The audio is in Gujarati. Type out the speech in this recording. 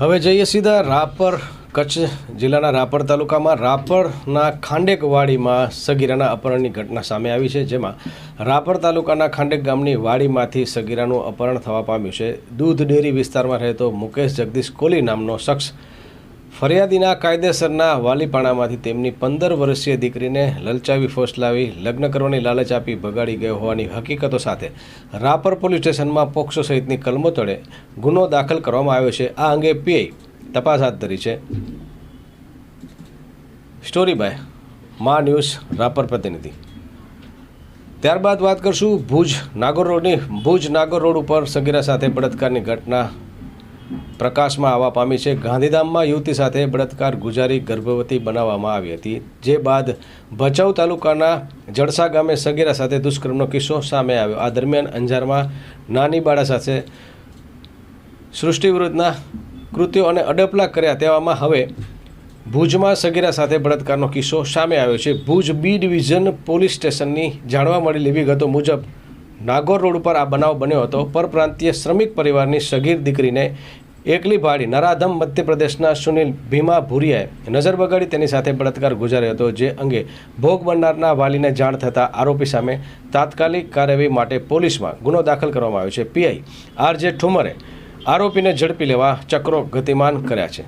હવે જઈએ સીધા રાપર કચ્છ જિલ્લાના રાપર તાલુકામાં. રાપરના ખાંડેકવાડીમાં સગીરાના અપહરણની ઘટના સામે આવી છે, જેમાં રાપર તાલુકાના ખાંડેક ગામની વાડીમાંથી સગીરાનું અપહરણ થવા પામ્યું છે. દૂધ ડેરી વિસ્તારમાં રહેતો મુકેશ જગદીશ કોલી નામનો શખ્સ ફરિયાદીના કાયદેસરના વાલીપાણામાંથી તેમની પંદર વર્ષીય દીકરીને લલચાવી ફોસલાવી લગ્ન કરવાની લાલચ આપી ભગાડી ગયો હોવાની હકીકતો સાથે રાપર પોલીસ સ્ટેશનમાં પોક્સો સહિતની કલમો તળે ગુનો દાખલ કરવામાં આવ્યો છે. આ અંગે પીઆઈ તપાસ હાથ ધરી છે. Story by Maa News Rapar પ્રતિનિધિ. ત્યારબાદ વાત કરશું ભુજ નાગોર રોડની. ભુજ નાગોર રોડ ઉપર સગીરા સાથે બળાત્કારની ઘટના પ્રકાશમાં આવવા પામી છે. ગાંધીધામમાં યુવતી સાથે બળાત્કાર ગુજારી ગર્ભવતી બનાવવામાં આવી હતી. જે બાદ ભચાઉ તાલુકાના જડસા ગામે સગીરા સાથે દુષ્કર્મનો કિસ્સો સામે આવ્યો. આ દરમિયાન અંજારમાં નાની બાળા સાથે સૃષ્ટિ વિરુદ્ધના કૃત્યો અને અડપલા કર્યા તેવામાં હવે ભુજમાં સગીરા સાથે બળાત્કારનો કિસ્સો સામે આવ્યો છે. ભુજ બી ડિવિઝન પોલીસ સ્ટેશનની જાણવા મળેલી વિગતો મુજબ નાગોર રોડ ઉપર આ બનાવ બન્યો હતો. પરપ્રાંતીય શ્રમિક પરિવારની સગીર દીકરીને એકલી ભાડી નરાધમ મધ્યપ્રદેશના સુનિલ ભીમા ભુરિયાએ નજર બગાડી તેની સાથે બળાત્કાર ગુજાર્યો હતો, જે અંગે ભોગ બનનારના વાલીને જાણ થતાં આરોપી સામે તાત્કાલિક કાર્યવાહી માટે પોલીસમાં ગુનો દાખલ કરવામાં આવ્યો છે. પીઆઈ આર જે ઠુમરે આરોપીને ઝડપી લેવા ચક્રો ગતિમાન કર્યા છે.